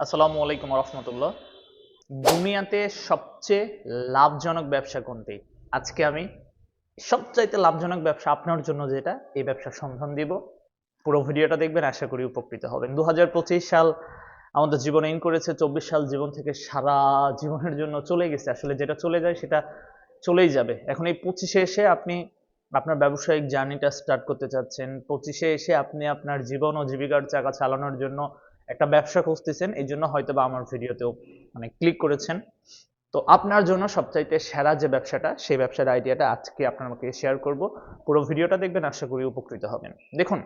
আসসালামু আলাইকুম রহমতুল্লাহ। দুনিয়াতে সবচেয়ে লাভজনক ব্যবসা কোনটি? আজকে আমি সবচাইতে লাভজনক ব্যবসা আপনার জন্য যেটা, এই ব্যবসার সন্ধান দিব। পুরো ভিডিওটা দেখবেন, আশা করি উপকৃত হবেন। দু হাজার পঁচিশ সাল আমাদের জীবনে ইন করেছে, চব্বিশ সাল জীবন থেকে সারা জীবনের জন্য চলে গেছে। আসলে যেটা চলে যায়, সেটা চলেই যাবে। এখন এই পঁচিশে এসে আপনি আপনার ব্যবসায়িক জার্নিটা স্টার্ট করতে চাচ্ছেন। পঁচিশে এসে আপনি আপনার জীবন ও জীবিকার চাকা চালানোর জন্য একটা ব্যবসা খুঁজতেছেন, এই জন্য হয়তো বা আমার ভিডিওতেও মানে ক্লিক করেছেন। তো আপনার জন্য সবচাইতে সেরা যে ব্যবসাটা, সেই ব্যবসার আইডিয়াটা আজকে আপনাকে শেয়ার করব। পুরো ভিডিওটা দেখবেন, আশা করি উপকৃত হবেন। দেখুন,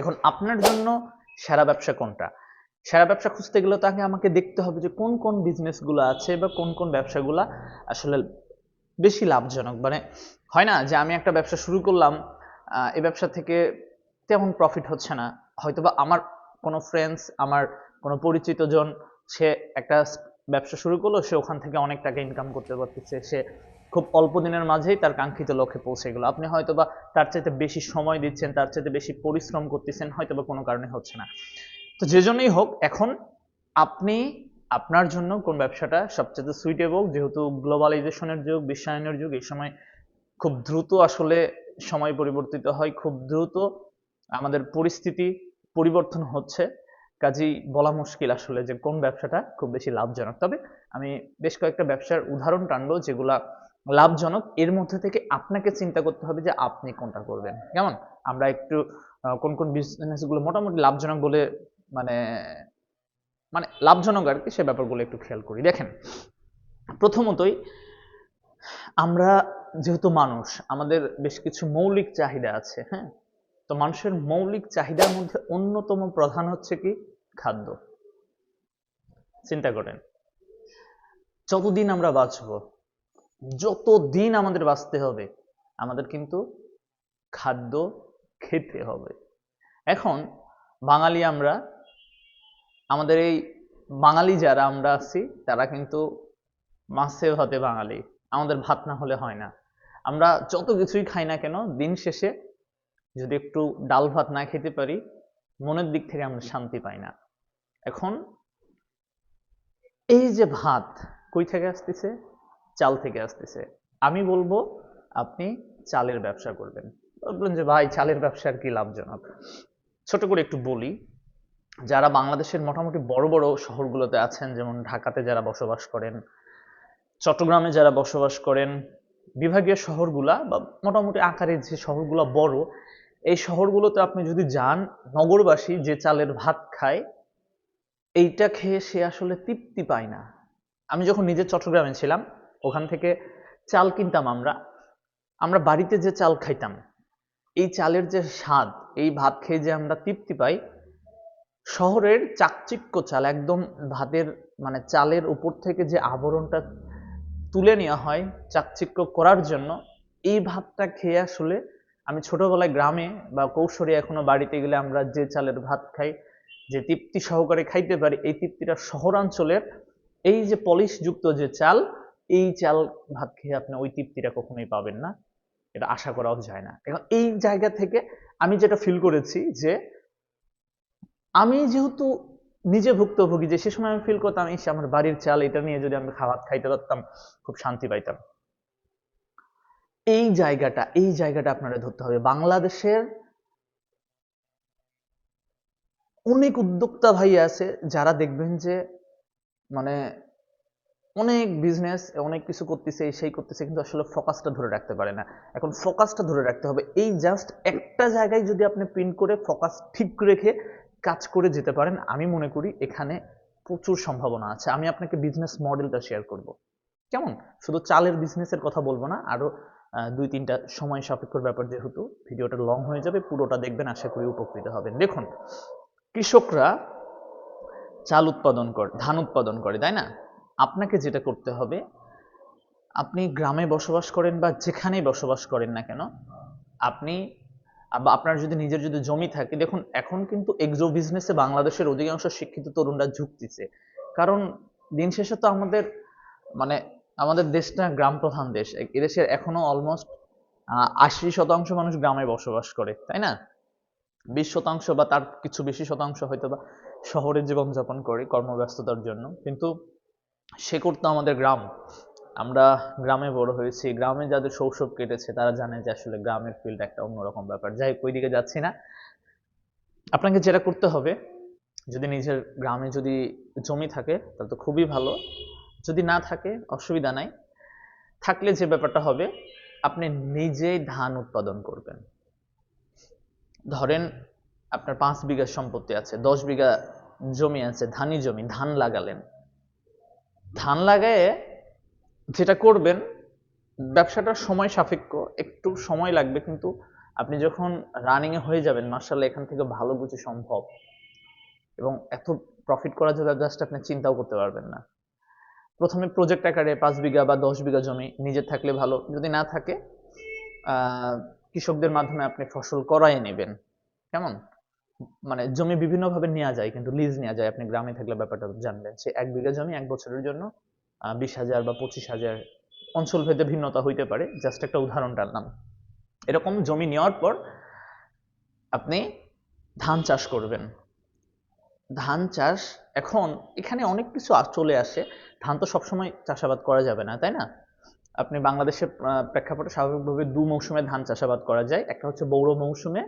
এখন আপনার জন্য সেরা ব্যবসা কোনটা? সেরা ব্যবসা খুঁজতে গেলে তাকে আমাকে দেখতে হবে যে কোন কোন বিজনেসগুলো আছে বা কোন কোন ব্যবসাগুলো আসলে বেশি লাভজনক। মানে হয় না যে আমি একটা ব্যবসা শুরু করলাম এই ব্যবসা থেকে তেমন প্রফিট হচ্ছে না। হয়তোবা আমার কোনো ফ্রেন্ডস আমার কোনো পরিচিত জন সে একটা ব্যবসা শুরু করল, সে ওখান থেকে অনেক টাকা ইনকাম করতে পারতেছে। সে খুব অল্প দিনের মাঝেই তার কাঙ্ক্ষিত লক্ষ্যে পৌঁছে গেল। আপনি হয়তোবা তার চাইতে বেশি সময় দিচ্ছেন, তার চাইতে বেশি পরিশ্রম করতেছেন, হয়তোবা কোনো কারণে হচ্ছে না। তো যে জন্যই হোক, এখন আপনি, আপনার জন্য কোন ব্যবসাটা সবচেয়ে সুইটেবল যেহেতু গ্লোবালাইজেশনের যুগ, বিশ্বায়নের যুগ, এই সময় খুব দ্রুত আসলে সময় পরিবর্তিত হয়, খুব দ্রুত আমাদের পরিস্থিতি পরিবর্তন হচ্ছে। কাজেই বলা মুশকিল আসলে যে কোন ব্যবসাটা খুব বেশি লাভজনক। তবে আমি বেশ কয়েকটা ব্যবসার উদাহরণ টানবো যেগুলা লাভজনক। এর মধ্যে থেকে আপনাকে চিন্তা করতে হবে যে আপনি কোনটা করবেন। কেমন? আমরা একটু কোন কোন বিজনেসগুলো মোটামুটি লাভজনক বলে মানে মানে লাভজনক আর কি সে ব্যাপারগুলো একটু খেয়াল করি। দেখেন, প্রথমতই আমরা যেহেতু মানুষ, আমাদের বেশ কিছু মৌলিক চাহিদা আছে হ্যাঁ? তো মানুষের মৌলিক চাহিদার মধ্যে অন্যতম প্রধান হচ্ছে কি? খাদ্য। চিন্তা করেন, যতদিন আমরা বাঁচবো যত দিন আমাদের বাঁচতে হবে, আমাদের কিন্তু খাদ্য খেতে হবে। এখন বাঙালি আমরা, আমাদের এই বাঙালি যারা আমরা আছি, তারা কিন্তু মাছে ভাতে বাঙালি, আমাদের ভাত না হলে হয় না। আমরা যত কিছুই খাই না কেন, দিন শেষে যদি একটু ডাল ভাত না খেতে পারি, মনের দিক থেকে আমরা শান্তি পাই না। এখন এই যে ভাত কই থেকে আসতেছে? চাল থেকে আসতেছে। আমি বলব, আপনি চালের ব্যবসা করবেন। বলবেন যে, ভাই, চালের ব্যবসা আর কি লাভজনক? ছোট করে একটু বলি, যারা বাংলাদেশের মোটামুটি বড় বড় শহরগুলোতে আছেন, যেমন ঢাকাতে যারা বসবাস করেন, চট্টগ্রামে যারা বসবাস করেন, বিভাগীয় শহরগুলা বা মোটামুটি আকারে যে শহরগুলো বড় এই শহরগুলোতে আপনি যদি যান, নগরবাসী যে চালের ভাত খায়, এইটা খেয়ে সে আসলে তৃপ্তি পায় না। আমি যখন নিজে চট্টগ্রামে ছিলাম, ওখান থেকে চাল কিনতাম আমরা। আমরা বাড়িতে যে চাল খাইতাম, এই চালের যে স্বাদ, এই ভাত খেয়ে যে আমরা তৃপ্তি পাই, শহরের চাকচিক্য চাল, একদম ভাতের মানে চালের উপর থেকে যে আবরণটা তুলে নেওয়া হয়, চাকচিক্য করার জন্য, এই ভাতটা খেয়ে আসলে আমি ছোটবেলায় গ্রামে বা কৌশলে এখনও বাড়িতে গেলে আমরা যে চালের ভাত খাই, যে তৃপ্তি সহকারে খাইতে পারি, এই তৃপ্তিটা শহরাঞ্চলের এই যে পলিশযুক্ত যে চাল, এই চাল ভাত খেয়ে আপনি ওই তৃপ্তিটা কখনোই পাবেন না। এটা আশা করাও যায় না। এখন এই জায়গা থেকে আমি যেটা ফিল করেছি যে আমি যেহেতু নিজে ভুক্তভোগী, যে সে সময় আমি ফিল করতাম, ইস, আমার বাড়ির চাল, এটা নিয়ে যদি আমি খাবার খাইতে পারতাম, খুব শান্তি পাইতাম। এই জায়গাটা এই জায়গাটা আপনারা ধরতে হবে। বাংলাদেশের অনেক উদ্যোক্তা ভাই আছে যারা দেখবেন যে মানে অনেক বিজনেস অনেক কিছু করতেছে সেই করতেছে কিন্তু আসলে ফোকাসটা ধরে রাখতে পারে না। এখন ফোকাসটা ধরে রাখতে হবে। এই জাস্ট একটা জায়গায় যদি আপনি পিন করে ফোকাস ঠিক রেখে কাজ করে যেতে পারেন আমি মনে করি এখানে প্রচুর সম্ভাবনা আছে। আমি আপনাকে বিজনেস মডেলটা শেয়ার করব। কেমন? শুধু চালের বিজনেসের কথা বলব না আরও আহ, দুই তিনটা সময় সাপেক্ষর ব্যাপার যেহেতু, ভিডিওটা লং হয়ে যাবে, পুরোটা দেখবেন, আশা করি উপকৃত হবেন। দেখুন, কৃষকরা চাল উৎপাদন করে, ধান উৎপাদন করে, তাই না? আপনাকে যেটা করতে হবে, আপনি গ্রামে বসবাস করেন বা যেখানেই বসবাস করেন না কেন, আপনি বা আপনার যদি নিজের যদি জমি থাকে, দেখুন, এখন কিন্তু এগ্রো বিজনেসে বাংলাদেশের অধিকাংশ শিক্ষিত তরুণরা ঝুঁকতেছে। কারণ দিন শেষে তো আমাদের মানে আমাদের দেশটা গ্রাম প্রধান দেশ এদেশের এখনও অলমোস্ট আশি শতাংশ মানুষ গ্রামে বসবাস করে, তাই না? বিশ শতাংশ বা তার কিছু বেশি শতাংশ হয়তো বা শহরে জীবনযাপন করে কর্মব্যস্ততার জন্য। কিন্তু সে করতো আমাদের গ্রাম। আমরা গ্রামে বড় হয়েছি। গ্রামে যাদের শৈশব কেটেছে, তারা জানে যে আসলে গ্রামের ফিল্ড একটা অন্যরকম ব্যাপার। যাই ওই দিকে যাচ্ছি না। আপনাকে যেটা করতে হবে, যদি নিজের গ্রামে যদি জমি থাকে, তাহলে তো খুবই ভালো। যদি না থাকে, অসুবিধা নাই। থাকলে যে ব্যাপারটা হবে, আপনি নিজেই ধান উৎপাদন করবেন। ধরেন আপনার পাঁচ বিঘা সম্পত্তি আছে, দশ বিঘা জমি আছে, ধানি জমি, ধান লাগালেন। ধান লাগায়ে যেটা করবেন, ব্যবসাটা সময় সাপেক্ষ, একটু সময় লাগবে, কিন্তু আপনি যখন রানিং এ হয়ে যাবেন মার্শাল্লাহ এখান থেকে ভালো কিছু সম্ভব। এবং এত প্রফিট করা যাবে জাস্ট আপনি চিন্তাও করতে পারবেন না। প্রথমে প্রজেক্ট আকারে পাঁচ বিঘা বা দশ বিঘা জমি নিজের থাকলে ভালো। যদি না থাকে কৃষকদের মাধ্যমে আপনি ফসল করাই নেবেন। কেমন? মানে জমি বিভিন্নভাবে নেওয়া যায়, কিন্তু লিজ নেওয়া যায়। আপনি গ্রামে থাকলে ব্যাপারটা জানবেন সে এক বিঘা জমি এক বছরের জন্য বিশ হাজার বা পঁচিশ হাজার অঞ্চল ভেদে ভিন্নতা হইতে পারে। জাস্ট একটা উদাহরণ টানলাম এরকম জমি নেওয়ার পর আপনি ধান চাষ করবেন। ধান চাষ, এখন এখানে অনেক কিছু চলে আসে। ধান তো সবসময় চাষাবাদ করা যাবে না, তাই না? আপনি বাংলাদেশের প্রেক্ষাপটে স্বাভাবিকভাবে দু মৌসুমে ধান চাষাবাদ করা যায়। একটা হচ্ছে বৌড় মৌসুমে,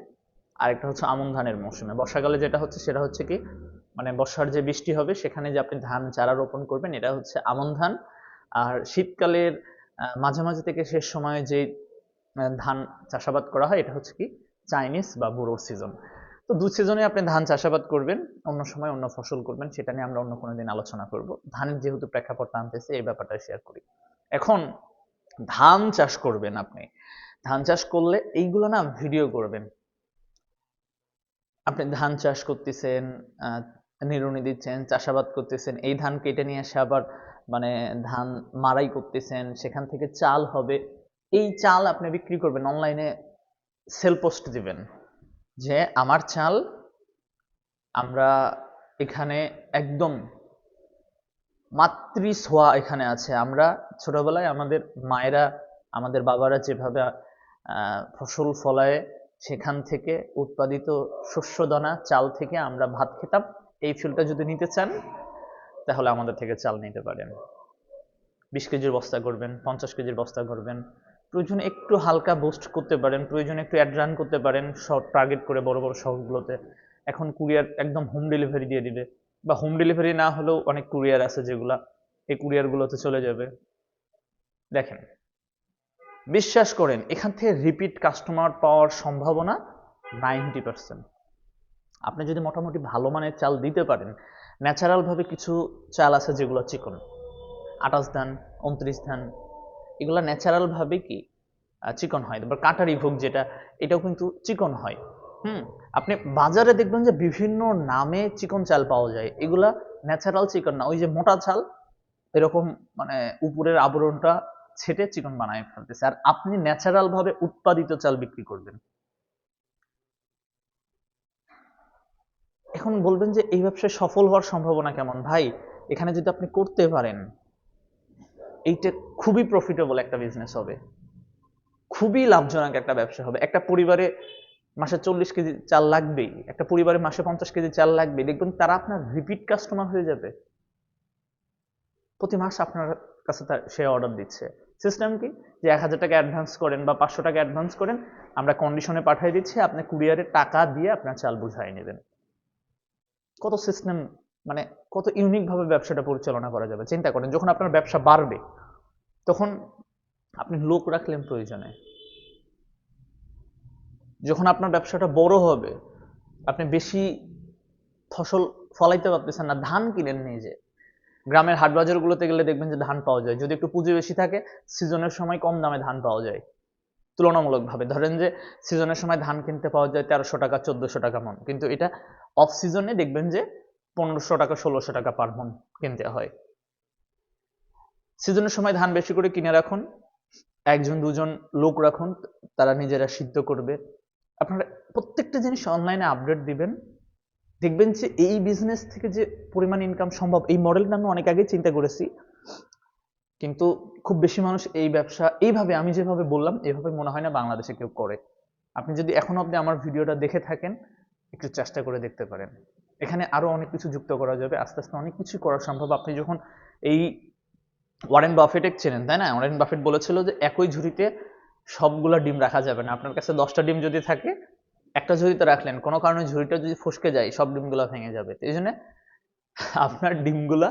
আর একটা হচ্ছে আমন ধানের মৌসুমে। বর্ষাকালে যেটা হচ্ছে সেটা হচ্ছে কি মানে বর্ষার যে বৃষ্টি হবে, সেখানে যে আপনি ধান চারা রোপণ করবেন, এটা হচ্ছে আমন ধান। আর শীতকালের মাঝামাঝি থেকে শেষ সময়ে যে ধান চাষাবাদ করা হয়, এটা হচ্ছে কি, চাইনিজ বা বুড়োর সিজন। তো দু সিজনে আপনি ধান চাষাবাদ করবেন, অন্য সময় অন্য ফসল করবেন, সেটা নিয়ে আমরা অন্য কোনো দিন আলোচনা করব। ধানের যেহেতু প্রেক্ষাপট টানতেছে, এই ব্যাপারটা শেয়ার করি। এখন ধান চাষ করবেন আপনি। ধান চাষ করলে এইগুলো না ভিডিও করবেন। আপনি ধান চাষ করতেছেন নিড়ুনি দিচ্ছেন, চাষাবাদ করতেছেন, এই ধান কেটে নিয়ে এসে আবার মানে ধান মারাই করতেছেন, সেখান থেকে চাল হবে। এই চাল আপনি বিক্রি করবেন অনলাইনে সেল পোস্ট দিবেন। যে আমার চাল আমরা এখানে একদম মাতৃ ছোঁয়া এখানে আছে। আমরা ছোটবেলায় আমাদের মায়েরা, আমাদের বাবারা যেভাবে ফসল ফলায়, সেখান থেকে উৎপাদিত শস্যদানা চাল থেকে আমরা ভাত খেতাম। এই ফিলটা যদি নিতে চান, তাহলে আমাদের থেকে চাল নিতে পারেন। বিশ কেজির বস্তা করবেন, পঞ্চাশ কেজির বস্তা করবেন। প্রয়োজনে একটু হালকা বুস্ট করতে পারেন, প্রয়োজনে একটু অ্যাড রান করতে পারেন শর্ট টার্গেট করে বড় বড় শহরগুলোতে। এখন কুরিয়ার একদম হোম ডেলিভারি দিয়ে দিবে। বা হোম ডেলিভারি না হলেও অনেক কুরিয়ার আছে যেগুলা এই কুরিয়ারগুলোতে চলে যাবে। দেখেন, বিশ্বাস করেন, এখান থেকে রিপিট কাস্টমার পাওয়ার সম্ভাবনা নাইনটি পার্সেন্ট আপনি যদি মোটামুটি ভালো মানের চাল দিতে পারেন ন্যাচারালভাবে কিছু চাল আছে যেগুলো চিকন। আঠাশ ধান, উনত্রিশ ধান এগুলো ন্যাচারাল ভাবে কি? চিকন হয়। তারপর কাটারি ভোগ যেটা, এটাও কিন্তু চিকন হয়। হুম? আপনি বাজারে দেখবেন যে বিভিন্ন নামে চিকন চাল পাওয়া যায়। এগুলা ন্যাচারাল চিকন না। ওই যে মোটা চাল, এরকম মানে উপরের আবরণটা ছেটে চিকন বানায় ফেলতেছে। আর আপনি ন্যাচারাল ভাবে উৎপাদিত চাল বিক্রি করবেন। এখন বলবেন যে এই ব্যবসায় সফল হওয়ার সম্ভাবনা কেমন? ভাই, এখানে যদি আপনি করতে পারেন এইটা খুবই প্রফিটেবল একটা বিজনেস হবে। খুবই লাভজনক একটা ব্যবসা হবে। একটা পরিবারে মাসে চল্লিশ কেজি চাল লাগবেই, একটা পরিবারে মাসে পঞ্চাশ কেজি চাল লাগবেই। দেখবেন তারা আপনার রিপিট কাস্টমার হয়ে যাবে। প্রতি মাস আপনার কাছে তার সে অর্ডার দিচ্ছে। সিস্টেম কি? যে এক হাজার টাকা অ্যাডভান্স করেন বা পাঁচশো টাকা অ্যাডভান্স করেন, আমরা কন্ডিশনে পাঠিয়ে দিচ্ছি, আপনি কুরিয়ারে টাকা দিয়ে আপনার চাল বুঝাই নেবেন। কত সিস্টেম মানে কত ইউনিক ভাবে ব্যবসাটা পরিচালনা করা যাবে, চিন্তা করেন যখন আপনার ব্যবসা বাড়বে, তখন আপনি লোক রাখলেন প্রয়োজনে। যখন আপনার ব্যবসাটা বড় হবে, আপনি বেশি ফসল ফলাইতে পারতেছেন না, ধান কিনেন নিজে গ্রামের হাট বাজারগুলোতে গেলে দেখবেন যে ধান পাওয়া যায়। যদি একটু পুঁজি বেশি থাকে, সিজনের সময় কম দামে ধান পাওয়া যায়। তুলনামূলকভাবে ধরেন যে সিজনের সময় ধান কিনতে পাওয়া যায় তেরোশো টাকা, চোদ্দশো টাকা মন। কিন্তু এটা অফ সিজনে দেখবেন যে পনেরোশো টাকা, ষোলোশো টাকা পার মন কিনতে হয়। সিজনের সময় ধান বেশি করে কিনে রাখুন। একজন, দুজন লোক রাখুন, তারা নিজেরা সিদ্ধ করবে। আপনারা প্রত্যেকটা জিনিস অনলাইনে আপডেট দিবেন। দেখবেন যে এই বিজনেস থেকে যে পরিমাণ ইনকাম সম্ভব, এই মডেলটা আমি অনেক আগেই চিন্তা করেছি। কিন্তু খুব বেশি মানুষ এই ব্যবসা, এইভাবে আমি যেভাবে বললাম এইভাবে মনে হয় না বাংলাদেশে কেউ করে। আপনি যদি এখনও অবধি আমার ভিডিওটা দেখে থাকেন, একটু চেষ্টা করে দেখতে পারেন। এখানে আরও অনেক কিছু যুক্ত করা যাবে, আস্তে আস্তে অনেক কিছু করা সম্ভব। আপনি যখন এই ওয়ারেন বাফেট চেনেন তাই না? ওয়ারেন বাফেট বলেছিল যে একই ঝুড়িতে সবগুলা ডিম রাখা যাবে না। আপনার কাছে দশটা ডিম যদি থাকে, একটা ঝুড়িতে রাখলেন, কোনো কারণে ঝুড়িটা যদি ফসকে যায়, সব ডিমগুলো ভেঙে যাবে। এই জন্য আপনার ডিমগুলা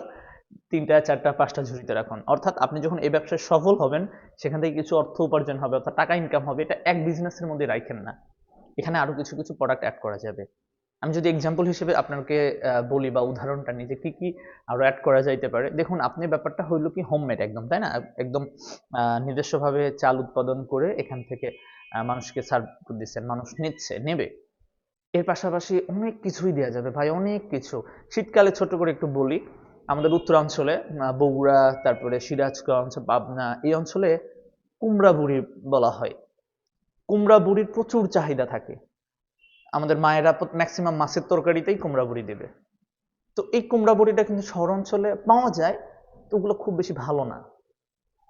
তিনটা, চারটা, পাঁচটা ঝুড়িতে রাখুন। অর্থাৎ আপনি যখন এই ব্যবসায় সফল হবেন, সেখান থেকে কিছু অর্থ উপার্জন হবে, অর্থাৎ টাকা ইনকাম হবে, এটা এক বিজনেসের মধ্যে রাখেন না। এখানে আরও কিছু কিছু প্রোডাক্ট অ্যাড করা যাবে। আমি যদি এক্সাম্পল হিসেবে আপনাকে বলি বা উদাহরণটা নিই যে কি কি আরও অ্যাড করা যাইতে পারে। দেখুন, আপনি ব্যাপারটা হইল কি হোমমেড একদম, তাই না? একদম নিজস্বভাবে চাল উৎপাদন করে এখান থেকে মানুষকে সার্ভ দিচ্ছেন, মানুষ নিচ্ছে, নেবে। এর পাশাপাশি অনেক কিছুই দেওয়া যাবে ভাই, অনেক কিছু। শীতকালে ছোট করে একটু বলি, আমাদের উত্তরাঞ্চলে বগুড়া, তারপরে সিরাজগঞ্জ, পাবনা, এই অঞ্চলে কুমড়া বুড়ি বলা হয়। কুমড়া বুড়ির প্রচুর চাহিদা থাকে। আমাদের মায়েরা ম্যাক্সিমাম মাছের তরকারিতেই কুমড়া বড়ি দেবে। তো এই কুমড়া বড়িটা কিন্তু শহর অঞ্চলে পাওয়া যায়, তো ওগুলো খুব বেশি ভালো না।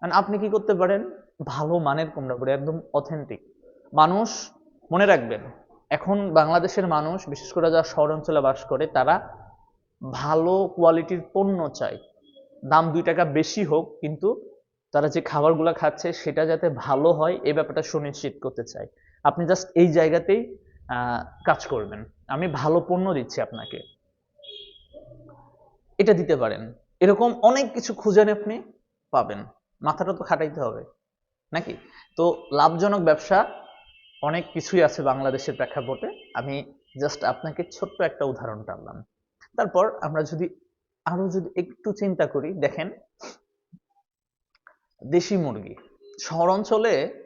And আপনি কি করতে পারেন? ভালো মানের কুমড়া বড়ি, একদম অথেন্টিক মানুষ মনে রাখবেন, এখন বাংলাদেশের মানুষ, বিশেষ করে যারা শহর অঞ্চলে বাস করে, তারা ভালো কোয়ালিটির পণ্য চায়। দাম দুই টাকা বেশি হোক, কিন্তু তারা যে খাবারগুলো খাচ্ছে, সেটা যাতে ভালো হয় এই ব্যাপারটা সুনিশ্চিত করতে চায়। আপনি জাস্ট এই জায়গাতেই কাজ করবেন। আমি ভালো পণ্য দিচ্ছি আপনাকে। এটা দিতে পারেন। এরকম অনেক কিছু খুঁজেন আপনি পাবেন। মাথাটা তো খাটাইতে হবে, নাকি? তো লাভজনক ব্যবসা অনেক কিছুই আছে বাংলাদেশের প্রেক্ষাপটে। আমি জাস্ট আপনাকে ছোট্ট একটা উদাহরণ টানলাম। তারপর আমরা যদি আরও যদি একটু চিন্তা করি, দেখেন, দেশি মুরগি। শহর অঞ্চলে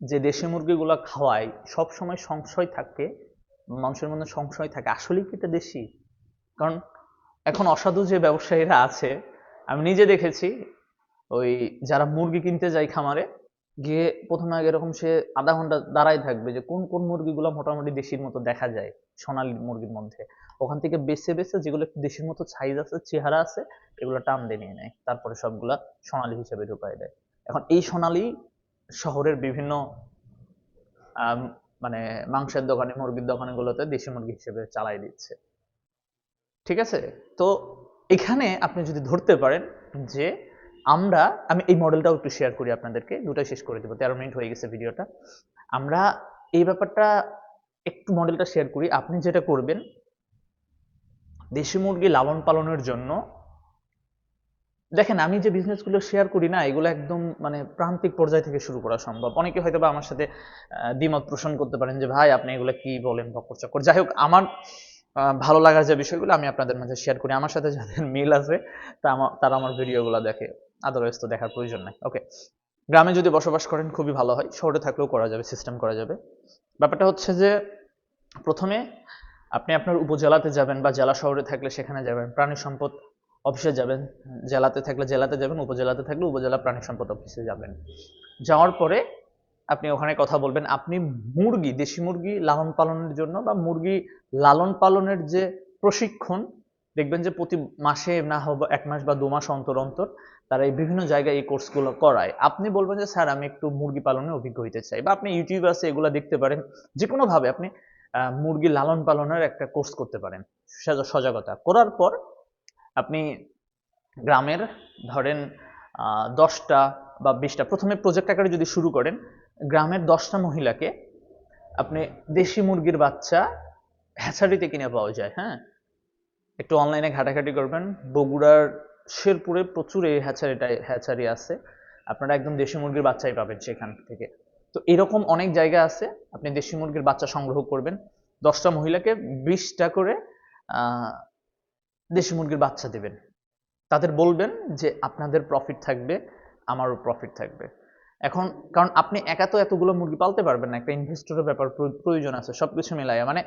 যে দেশি মুরগিগুলো খাওয়াই সব সময় সংশয় থাকে, মানুষের মধ্যে সংশয় থাকে, আসলেই কি এটা দেশি? কারণ এখন অসাধু যে ব্যবসায়ীরা আছে, আমি নিজে দেখেছি, ওই যারা মুরগি কিনতে যায় খামারে, গিয়ে প্রথমে আগে এরকম সে আধা ঘণ্টা দাঁড়াই থাকবে যে কোন কোন মুরগিগুলো মোটামুটি দেশির মতো দেখা যায়, সোনালী মুরগির মধ্যে। ওখান থেকে বেছে বেছে যেগুলো একটু দেশির মতো সাইজ আছে, চেহারা আছে, এগুলো টান দিয়ে নিয়ে নেয়, তারপরে সবগুলা সোনালী হিসেবে ঢুকাই দেয়। এখন এই সোনালী শহরের বিভিন্ন মানে মাংসের দোকানে, মুরগির দোকানগুলোতে দেশি মুরগি হিসেবে চালাই দিচ্ছে। ঠিক আছে? তো এখানে আপনি যদি ধরতে পারেন যে আমরা, আমি এই মডেলটাও একটু শেয়ার করি আপনাদেরকে, দুটাই শেষ করে দেবো, তেরো মিনিট হয়ে গেছে ভিডিওটা। আমরা এই ব্যাপারটা একটু মডেলটা শেয়ার করি। আপনি যেটা করবেন, দেশি মুরগি লালন পালনের জন্য দেখেন, আমি যে বিজনেসগুলো শেয়ার করি না, এগুলো একদম মানে প্রান্তিক পর্যায় থেকে শুরু করা সম্ভব। অনেকে হয়তো বা আমার সাথে দ্বিমত পোষণ করতে পারেন যে, ভাই, আপনি এগুলো কি বলেন, বকর চক্কর? যাই হোক, আমার ভালো লাগার যে বিষয়গুলো আমি আপনাদের মাঝে শেয়ার করি। আমার সাথে যাদের মিল আছে তারা আমার ভিডিওগুলো দেখে। আদারওয়াইজ তো দেখার প্রয়োজন নাই। ওকে গ্রামে যদি বসবাস করেন, খুবই ভালো হয়। শহরে থাকলেও করা যাবে সিস্টেম করা যাবে। ব্যাপারটা হচ্ছে যে, প্রথমে আপনি আপনার উপজেলাতে যাবেন বা জেলা শহরে থাকলে সেখানে যাবেন। প্রাণী সম্পদ অফিসে যাবেন, জেলাতে থাকলে জেলাতে যাবেন, উপজেলাতে থাকলে উপজেলা প্রাণী সম্পদ অফিসে যাবেন। যাওয়ার পরে আপনি ওখানে কথা বলবেন, আপনি মুরগি, দেশি মুরগি লালন পালনের জন্য বা মুরগি লালন পালনের যে প্রশিক্ষণ, দেখবেন যে প্রতি মাসে না হোক এক মাস বা দু মাস অন্তর অন্তর তারা এই বিভিন্ন জায়গায় এই কোর্সগুলো করায়। আপনি বলবেন যে, স্যার, আমি একটু মুরগি পালনে অভিজ্ঞ হইতে চাই। বা আপনি ইউটিউবে আছে এগুলো দেখতে পারেন। যে কোনোভাবে আপনি মুরগি লালন পালনের একটা কোর্স করতে পারেন। সজা- সজাগতা। করার পর আপনি গ্রামের ধরেন দশটা বা বিশটা, প্রথমে প্রজেক্ট আকারে যদি শুরু করেন, গ্রামের দশটা মহিলাকে আপনি দেশি মুরগির বাচ্চা হ্যাচারিতে কিনে পাওয়া যায় হ্যাঁ? একটু অনলাইনে ঘাটাঘাটি করবেন। বগুড়ার শেরপুরে প্রচুর এই হ্যাচারিটা হ্যাচারি আছে। আপনারা একদম দেশি মুরগির বাচ্চাই পাবেন সেখান থেকে। তো এরকম অনেক জায়গা আছে, আপনি দেশি মুরগির বাচ্চা সংগ্রহ করবেন। দশটা মহিলাকে বিশটা করে দেশি মুরগির বাচ্চা দেবেন। তাদের বলবেন যে, আপনাদের প্রফিট থাকবে, আমারও প্রফিট থাকবে। এখন, কারণ আপনি একা তো এতগুলো মুরগি পালতে পারবেন না, একটা ইনভেস্টরের ব্যাপার প্রয়- প্রয়োজন আছে সব কিছু মিলাইয়া। মানে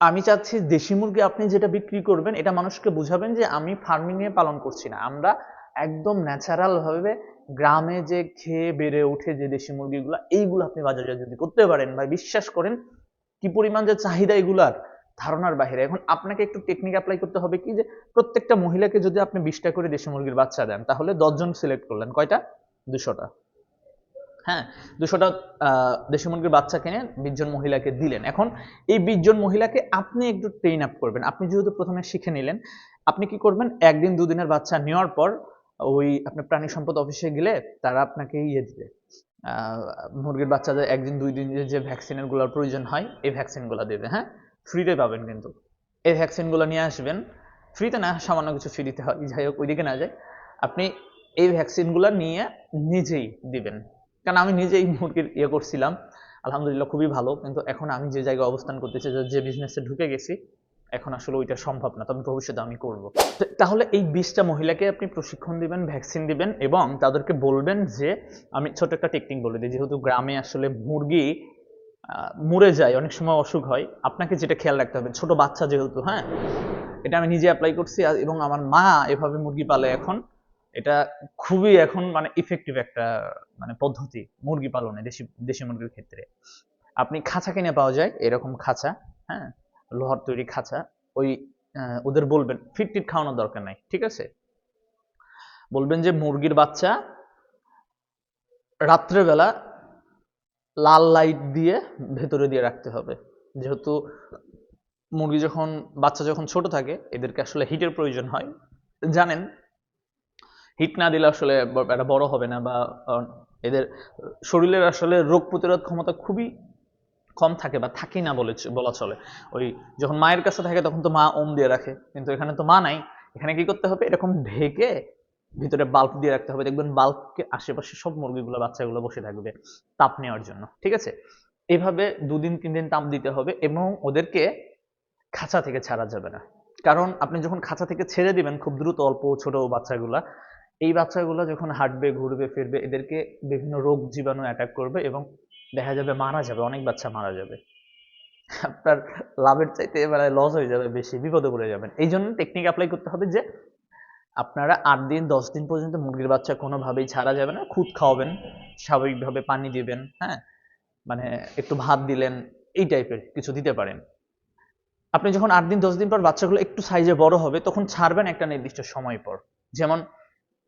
আমি চাচ্ছি দেশি মুরগি আপনি যেটা বিক্রি করবেন, এটা মানুষকে বুঝাবেন যে, আমি ফার্মিং এ পালন করছি না। আমরা একদম ন্যাচারাল ভাবে গ্রামে যে খেয়ে বেড়ে ওঠে যে দেশি মুরগিগুলো, এইগুলো আপনি বাজারে যদি করতে পারেন। ভাই, বিশ্বাস করেন, কি পরিমাণ যে চাহিদা এগুলার ধারণার বাইরে এখন আপনাকে একটু টেকনিক অ্যাপ্লাই করতে হবে কি যে, প্রত্যেকটা মহিলাকে যদি আপনি বিশটা করে দেশি মুরগির বাচ্চা দেন, তাহলে দশজন সিলেক্ট করলেন। কয়টা? দুশোটা হ্যাঁ দুশোটা দেশি মুরগির বাচ্চা কিনে বিশ জন মহিলাকে দিলেন। এখন এই বিশ জন মহিলাকে আপনি একটু ট্রেন আপ করবেন। আপনি যেহেতু প্রথমে শিখে নিলেন, আপনি কি করবেন? একদিন দুদিনের বাচ্চা নেওয়ার পর ওই আপনার প্রাণী সম্পদ অফিসে গেলে তারা আপনাকে ইয়ে দিবে। মুরগির বাচ্চাদের একদিন, দুই দিন যে ভ্যাকসিনেরগুলোর প্রয়োজন হয়, এই ভ্যাকসিনগুলো দেবে। হ্যাঁ? ফ্রিতে পাবেন কিন্তু। এই ভ্যাকসিনগুলো নিয়ে আসবেন। ফ্রিতে না, সামান্য কিছু ফ্রি দিতে হয়। যাই হোক, ওইদিকে না যায় আপনি এই ভ্যাকসিনগুলো নিয়ে নিজেই দিবেন। কারণ আমি নিজেই মুরগির ইয়ে করছিলাম। আলহামদুলিল্লাহ, খুবই ভালো। কিন্তু এখন আমি যে জায়গায় অবস্থান করতেছি, যে- বিজনেসে ঢুকে গেছি, এখন আসলে ওইটা সম্ভব না। তবে ভবিষ্যতে আমি করব। তাহলে এই বিশটা মহিলাকে আপনি প্রশিক্ষণ দিবেন ভ্যাকসিন দিবেন এবং তাদেরকে বলবেন যে, আমি ছোট একটা টেকনিক বলে দিই। যেহেতু গ্রামে আসলে মুরগি মরে যায়, অনেক সময় অসুখ হয়, আপনাকে যেটা খেয়াল রাখতে হবে, ছোট বাচ্চা যেহেতু হ্যাঁ এটা আমি নিজে অ্যাপ্লাই করছি এবং আমার মা এভাবে মুরগি পালে এখন, এটা খুবই এখন মানে ইফেক্টিভ একটা মানে পদ্ধতি মুরগি পালনে দেশি দেশি মুরগির ক্ষেত্রে। আপনি খাঁচা কিনে পাওয়া যায়, এরকম খাঁচা হ্যাঁ লোহার তৈরি খাঁচা, ওই ওদের বলবেন, ফিট টিট খাওয়ানোর দরকার নাই ঠিক আছে? বলবেন যে মুরগির বাচ্চা রাত্রেবেলা লাল লাইট দিয়ে ভেতরে দিয়ে রাখতে হবে। যেহেতু মুরগি যখন, বাচ্চা যখন ছোট থাকে, এদেরকে আসলে হিটের প্রয়োজন হয়। জানেন হিট না দিলে আসলে এরা বড় হবে না বা এদের শরীরের আসলে রোগ প্রতিরোধ ক্ষমতা খুবই কম থাকে বা থাকেই না বলে বলা চলে। ওই যখন মায়ের কাছে থাকে, তখন তো মা ওম দিয়ে রাখে। কিন্তু এখানে তো মা নাই। এখানে কি করতে হবে? এরকম ঢেকে ভিতরে বাল্ব দিয়ে রাখতে হবে। দেখবেন বাল্বকে আশেপাশে সব মুরগিগুলো, বাচ্চাগুলো বসে থাকবে তাপ নেওয়ার জন্য, ঠিক আছে? এভাবে দুদিন তিন দিন তাপ দিতে হবে এবং ওদেরকে খাঁচা থেকে ছাড়া যাবে না। কারণ আপনি যখন খাঁচা থেকে ছেড়ে দিবেন খুব দ্রুত অল্প ছোট বাচ্চাগুলা, এই বাচ্চাগুলো যখন হাঁটবে, ঘুরবে, ফিরবে, এদেরকে বিভিন্ন রোগ জীবাণু অ্যাটাক করবে এবং দেখা যাবে মারা যাবে, অনেক বাচ্চা মারা যাবে। আপনার লাভের চাইতে এবারে লস হয়ে যাবে, বেশি বিপদে পড়ে যাবেন। এই জন্য টেকনিক অ্যাপ্লাই করতে হবে যে আপনারা আট দিন, দশ দিন পর্যন্ত মুরগির বাচ্চা কোনোভাবেই ছাড়া যাবে না। খুদ খাওয়াবেন, স্বাভাবিকভাবে পানি দিবেন হ্যাঁ? মানে একটু ভাত দিলেন, এই টাইপের কিছু দিতে পারেন। আপনি যখন আট দিন, দশ দিন পর বাচ্চাগুলো একটু সাইজে বড় হবে, তখন ছাড়বেন একটা নির্দিষ্ট সময় পর। যেমন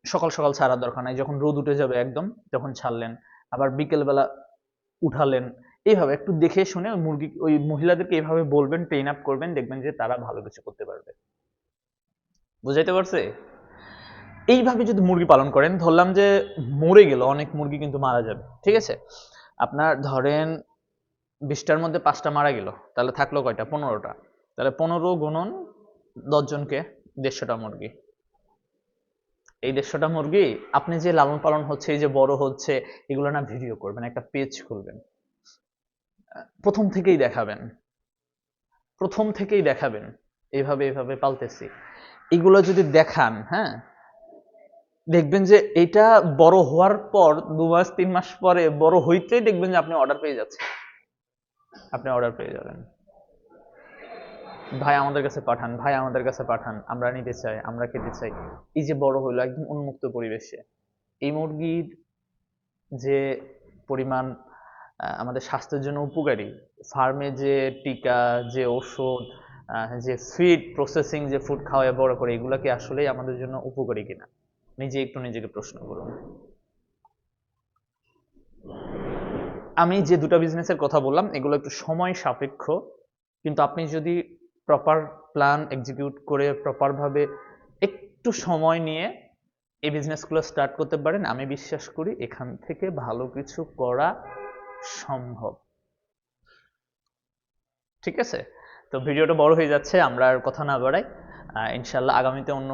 সকাল সকাল ছাড়ার দরকার নাই, যখন রোদ উঠে যাবে একদম, তখন ছাড়লেন, আবার বিকেলবেলা উঠালেন। এইভাবে একটু দেখে শুনে ওই মুরগি, ওই মহিলাদেরকে এইভাবে বলবেন ট্রেন আপ করবেন, দেখবেন যে তারা ভালো কিছু করতে পারবে। বুঝাইতে পারছে? এইভাবে যদি মুরগি পালন করেন, ধরলাম যে মরে গেল, অনেক মুরগি কিন্তু মারা যাবে, ঠিক আছে? আপনার ধরেন বিশটার মধ্যে পাঁচটা মারা গেল, তাহলে থাকল কয়টা? পনেরোটা। তাহলে পনেরো গুণন দশজনকে দেড়শোটা মুরগি। এই দেড়শোটা মুরগি আপনি যে লালন পালন হচ্ছে, এই যে বড় হচ্ছে, এগুলো না ভিডিও করবেন, একটা পেজ খুলবেন। প্রথম থেকেই দেখাবেন। প্রথম থেকেই দেখাবেন। এইভাবে এইভাবে পালতেছি। এগুলো যদি দেখান হ্যাঁ? দেখবেন যে এটা বড় হওয়ার পর দু মাস, তিন মাস পরে বড় হইতেই দেখবেন যে আপনি অর্ডার পেয়ে যাচ্ছেন। আপনি অর্ডার পেয়ে যাবেন। ভাই আমাদের কাছে পাঠান, ভাই আমাদের কাছে পাঠান, আমরা নিতে চাই, আমরা খেতে চাই। এই যে বড় হইল, একদম উন্মুক্ত পরিবেশে। এই মুরগির যে পরিমাণ আমাদের স্বাস্থ্যের জন্য উপকারী, ফার্মে যে টিকা, যে ওষুধ যে ফিড প্রসেসিং যে ফুড খাওয়ায় বড় করে, এগুলো কি আসলেই আমাদের জন্য উপকারী কিনা? নিজে একটু নিজেকে প্রশ্ন করুন। আমি যে দুটো বিজনেসের কথা বললাম, এগুলো একটু সময় সাপেক্ষ, কিন্তু আপনি যদি প্রপার প্ল্যান এক্সিকিউট করে প্রপারভাবে একটু সময় নিয়ে এই বিজনেসগুলো স্টার্ট করতে পারেন, আমি বিশ্বাস করি এখান থেকে ভালো কিছু করা সম্ভব। ঠিক আছে? তো ভিডিওটা বড় হয়ে যাচ্ছে, আমরা আর কথা না বাড়াই। ইনশাল্লাহ আগামীতে অন্য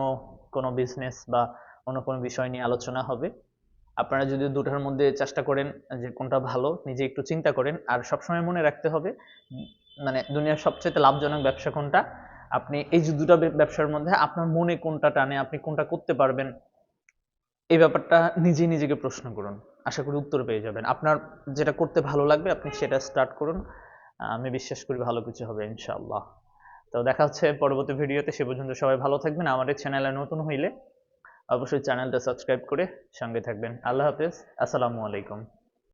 কোনো বিজনেস বা অন্য কোনো বিষয় নিয়ে আলোচনা হবে। আপনারা যদি দুটার মধ্যে চেষ্টা করেন যে কোনটা ভালো, নিজে একটু চিন্তা করেন। আর সবসময় মনে রাখতে হবে মানে দুনিয়ার সবচেয়ে লাভজনক ব্যবসা কোনটা? আপনি এই যে দুটা ব্যবসার মধ্যে আপনার মনে কোনটা টানে, আপনি কোনটা করতে পারবেন, এই ব্যাপারটা নিজেই নিজেকে প্রশ্ন করুন। আশা করি উত্তর পেয়ে যাবেন। আপনার যেটা করতে ভালো লাগবে, আপনি সেটা স্টার্ট করুন। আমি বিশ্বাস করি ভালো কিছু হবে, ইনশাআল্লাহ। তো দেখা হচ্ছে পরবর্তী ভিডিওতে সে পর্যন্ত সবাই ভালো থাকবেন। আমাদের চ্যানেলে নতুন হইলে অবশ্যই চ্যানেলটা সাবস্ক্রাইব করে সঙ্গে থাকবেন। আল্লাহ হাফেজ। আসসালামু আলাইকুম।